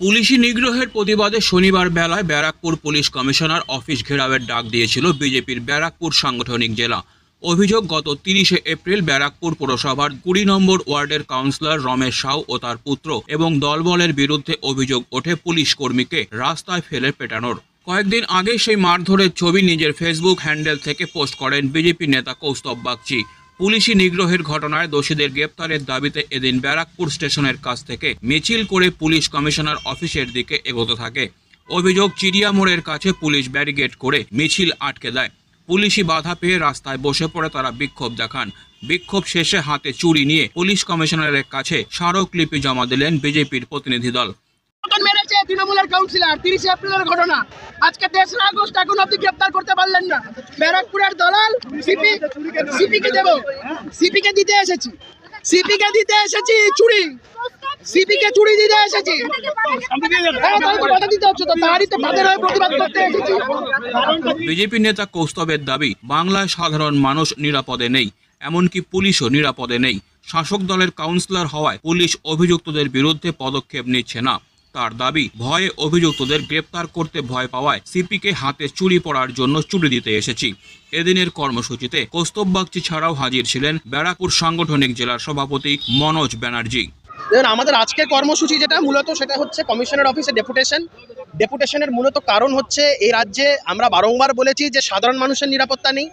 পুলিশি নিগ্রহের প্রতিবাদে শনিবার বেলায় ব্যারাকপুর পুলিশ কমিশনার অফিস ঘেরাওয়ের ডাক দিয়েছিল বিজেপির ব্যারাকপুর সাংগঠনিক জেলা। অভিযোগ, গত তিরিশে এপ্রিল ব্যারাকপুর পুরসভার কুড়ি নম্বর ওয়ার্ডের কাউন্সিলর রমেশ সাউ ও তার পুত্র এবং দলবলের বিরুদ্ধে অভিযোগ ওঠে পুলিশ কর্মীকে রাস্তায় ফেলে পেটানোর। কয়েকদিন আগে সেই মারধরের ছবি নিজের ফেসবুক হ্যান্ডেল থেকে পোস্ট করেন বিজেপি নেতা কৌস্তব বাগচি। পুলিশি নিগ্রহের ঘটনায় দোষীদের গ্রেপ্তারের দাবিতে এদিন ব্যারাকপুর স্টেশনের কাছ থেকে মিছিল করে পুলিশ কমিশনার অফিসের দিকে এগোতে থাকে। অভিযোগ, চিড়িয়া মোড়ের কাছে পুলিশ ব্যারিকেড করে মিছিল আটকে দেয়। পুলিশি বাধা পেয়ে রাস্তায় বসে পড়ে তারা বিক্ষোভ দেখান। বিক্ষোভ শেষে হাতে চুরি নিয়ে পুলিশ কমিশনারের কাছে স্মারকলিপি জমা দিলেন বিজেপির প্রতিনিধি দল। তৃণমূলের কাউন্সিলর তিরিশে এপ্রিলের ঘটনা। আজকে তেসরা আগস্ট এখন অব্দি গ্রেপ্তার করতে পারলেন না। ব্যারাকপুরের দলাল সিপি সিপি কে দেবো। সিপি কে দিতে এসেছি। সিপি কে দিতে এসেছি চুরি। সিপি কে চুরি দিতে এসেছি। হ্যাঁ, বিজেপি নেতা কৌস্তবের দাবি বাংলায় সাধারণ মানুষ নিরাপদে নেই এমনকি পুলিশও নিরাপদে নেই। শাসক দলের কাউন্সিলর হওয়ায় পুলিশ অভিযুক্তদের বিরুদ্ধে পদক্ষেপ নিচ্ছে না। তার দাবি। ভয়ে অভিযুক্তদের গ্রেপ্তার করতে ভয় পাওয়ায় সিপিকে হাতে চুরি পড়ার জন্য চুরি দিতে এসেছি। এদিনের কর্মসূচিতে কৌস্তব বাগচি ছাড়াও হাজির ছিলেন ব্যারাকপুর সাংগঠনিক জেলার সভাপতি মনোজ ব্যানার্জি। দেখুন, আমাদের আজকের কর্মসূচি যেটা মূলত সেটা হচ্ছে কমিশনের অফিসে ডেপুটেশন। ডেপুটেশনের মূলত কারণ হচ্ছে এই রাজ্যে আমরা বারংবার বলেছি যে সাধারণ মানুষের নিরাপত্তা নেই,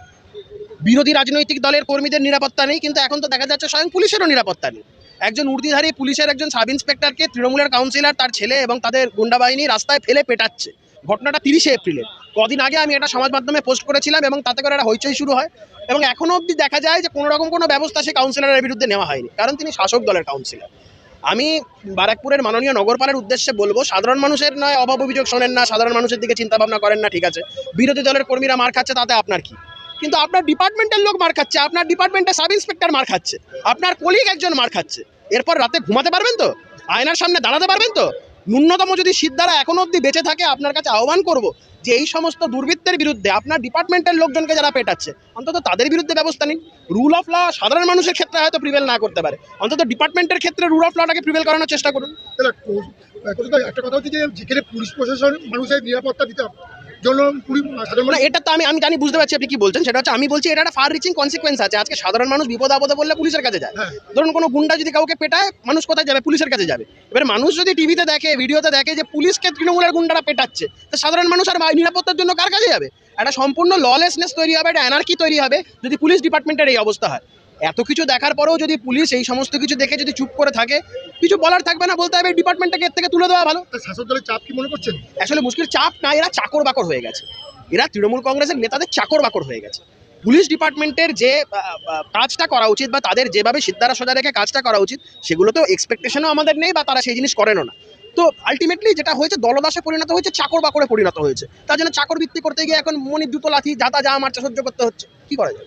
বিরোধী রাজনৈতিক দলের কর্মীদের নিরাপত্তা নেই, কিন্তু এখন তো দেখা যাচ্ছে স্বয়ং পুলিশেরও নিরাপত্তা নেই। একজন উর্দিধারী পুলিশের একজন সাব ইন্সপেক্টরকে তৃণমূলের কাউন্সিলর, তার ছেলে এবং তাদের গুন্ডা বাহিনী রাস্তায় ফেলে পেটাচ্ছে। ঘটনাটা তিরিশে এপ্রিলের কদিন আগে আমি একটা সমাজ মাধ্যমে পোস্ট করেছিলাম এবং তাতে করে একটা হইচই শুরু হয় এবং এখনও অবধি দেখা যায় যে কোনো রকম কোনো ব্যবস্থা সেই কাউন্সিলরের বিরুদ্ধে নেওয়া হয়নি, কারণ তিনি শাসক দলের কাউন্সিলর। আমি বারাকপুরের মাননীয় নগরপালের উদ্দেশ্যে বলব, সাধারণ মানুষের নয় অভাব অভিযোগ শোনেন না, সাধারণ মানুষের দিকে চিন্তা ভাবনা করেন না, ঠিক আছে। বিরোধী দলের কর্মীরা মার খাচ্ছে, তাতে আপনার কি? কিন্তু আপনার ডিপার্টমেন্টের লোক মার খাচ্ছে, আপনার ডিপার্টমেন্টের সাব ইন্সপেক্টর মার খাচ্ছে, আপনার কলিগ একজন মার খাচ্ছে। এরপর রাতে ঘুমাতে পারবেন তো? আয়নার সামনে দাঁড়াতে পারবেন তো? ন্যূনতম যদি সিদ্ধারা এখনও অবধি বেঁচে থাকে, আপনার কাছে আহ্বান করব যে এই সমস্ত দুর্বৃত্তের বিরুদ্ধে, আপনার ডিপার্টমেন্টের লোকজনকে যারা পেটাচ্ছে, অন্তত তাদের বিরুদ্ধে ব্যবস্থা নিন। রুল অফ ল সাধারণ মানুষের ক্ষেত্রে হয়তো প্রিভেল না করতে পারে। অন্তত ডিপার্টমেন্টের ক্ষেত্রে রুল অফ লটাকে প্রিভেল করানোর চেষ্টা করুন। একটা কথা হচ্ছে যে, যেখানে পুলিশ প্রশাসন মানুষের নিরাপত্তা দিতে সাধারণ এটা তো আমি আমি জানি বুঝতে পারছি আপনি কি বলছেন। সেটা হচ্ছে আমি বলছি এটা একটা ফার রিচিং কনসিকোয়েন্স আছে। আজকে সাধারণ মানুষ বিপদ আপদে বললে পুলিশের কাছে যায়। হ্যাঁ। ধরুন কোনো গুন্ডা যদি কাউকে পেটায় মানুষ কোথায় যাবে? পুলিশের কাছে যাবে। এবার মানুষ যদি টিভিতে দেখে ভিডিওতে দেখে যে পুলিশকে তৃণমূলের গুন্ডারা পেটাচ্ছে তো সাধারণ মানুষ আর নিরাপত্তার জন্য কার কাছে যাবে? একটা সম্পূর্ণ ললেসনেস তৈরি হবে একটা অ্যানার্কি তৈরি হবে যদি পুলিশ ডিপার্টমেন্টের এই অবস্থা হয়। এত কিছু দেখার পরেও যদি পুলিশ এই সমস্ত কিছু দেখে যদি চুপ করে থাকে কিছু বলার থাকবে না বলতে হবে ডিপার্টমেন্টটাকে এর থেকে তুলে দেওয়া ভালো। শাসক দলের চাপ কি মনে করছেন? আসলে মুশকিল চাপ না এরা চাকর বাকর হয়ে গেছে। এরা তৃণমূল কংগ্রেসের নেতাদের চাকর বাকর হয়ে গেছে। পুলিশ ডিপার্টমেন্টের যে কাজটা করা উচিত বা তাদের যেভাবে সিদ্ধারা সোজা রেখে কাজটা করা উচিত সেগুলো তো এক্সপেকটেশনও আমাদের নেই বা তারা সেই জিনিস করেনও না। তো আলটিমেটলি যেটা হয়েছে দলদাসে পরিণত হয়েছে চাকর বাকরে পরিণত হয়েছে। তার জন্য চাকর ভিত্তি করতে গিয়ে এখন মনির দুটো লাথি যাতা যা মারচা সহ্য করতে হচ্ছে। কি করা যায়